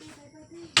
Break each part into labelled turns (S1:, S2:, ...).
S1: Bawal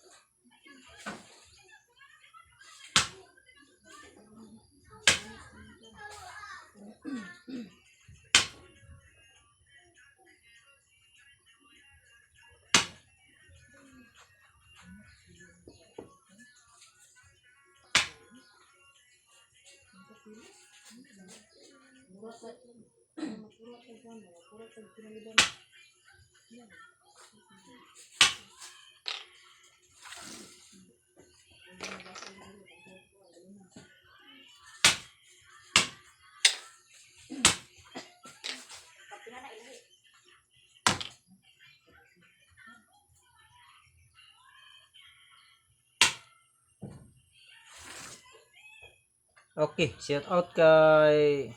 S2: Okay, shout out kay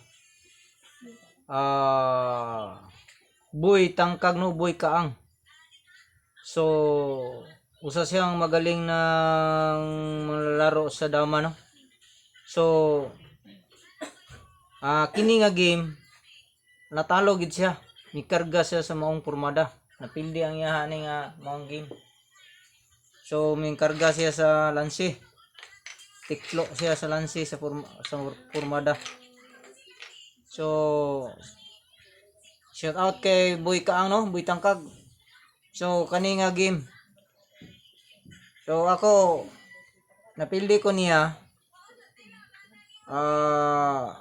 S2: ah Boy Tangkag no Boy Kaang. So usa siyang magaling ng manlalaro sa dama no. So ah kini nga game natalo gid siya. Mikarga siya sa maong pormada. Napildi ang iya ni nga maong game. So minkarga siya sa lansi tiklo siya sa lansi sa purma, sa purmada. So shout out kay Boy Kaang no, Boy Tangkag. So kani nga game. So ako napildi ko niya ah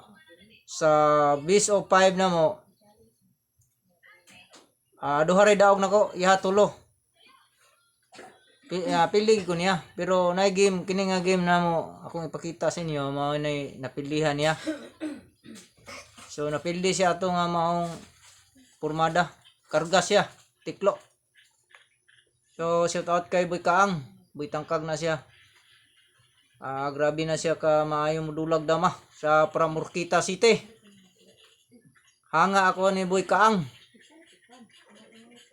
S2: sa base of 5 na mo ah duha ray daog nako iha tulo. Pi- ah, pili ko niya pero na game kini nga game na mo akong ipakita sa inyo mao na napilihan niya so napili siya ato nga maong pormada karga siya tiklo. So shout out kay Boy Kaang. Boy Tangkag na siya. Ah grabe na siya ka maayong modulag dama sa Pramurkita City. Hanga ako ni Boy Kaang.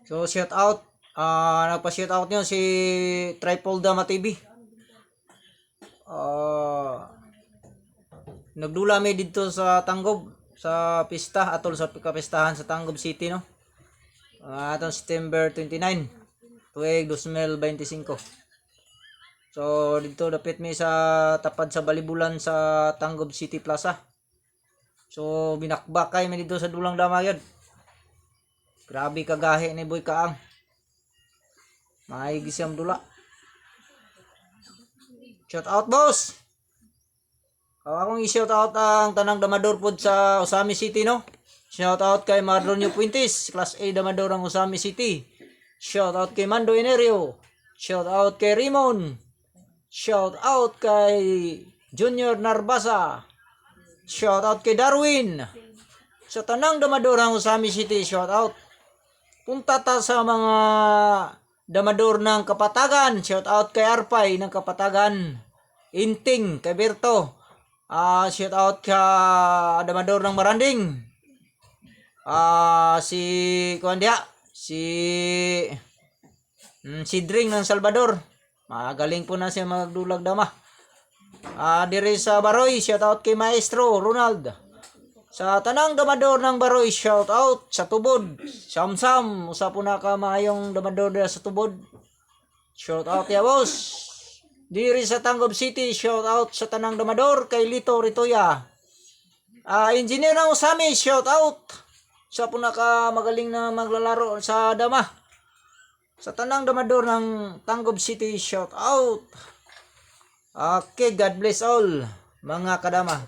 S2: So shout out Ah, nagpa-shout out niyo si Tripod Dama TV. Ah, nagdula mi dito sa Tanggob sa pista atol sa kapistahan sa Tanggob City no. Ah, atong September 29 tuig 2025. So dito dapit mi sa tapad sa Balibulan sa Tanggob City Plaza. So binakbakay mi dito sa dulang dama yun. Grabe kagahi ni Boy Kaang. Maigi siyang dula. Shout out boss. Aw akong i-shout out ang tanang damador pod sa Osami City no. Shout out kay Marlonio Puentes, class A damador ang Osami City. Shout out kay Mando Enerio. Shout out kay Rimon. Shout out kay Junior Narbasa. Shout out kay Darwin. Sa tanang damador ang Osami City, shout out. Punta ta sa mga damador ng Kapatagan. Shout out kay Arpay ng Kapatagan. Inting kay Berto. Ah, shout out ka damador ng Maranding. Ah, si Kuandia, si mm, si Dring ng Salvador. Magaling po na siya magdulag dama. Ah, diri sa Baroy, shout out kay Maestro Ronald. Sa tanang damador ng Baroy, shout out sa tubod. Samsam, usa po na ka maayong damador sa tubod. Shout out ya boss. Diri sa Tangob City, shout out sa tanang damador kay Lito Ritoya. Ah, engineer ng Usami, shout out. Sa po na ka magaling na maglalaro sa dama. Sa tanang damador ng Tangob City, shout out. Okay, God bless all mga kadama.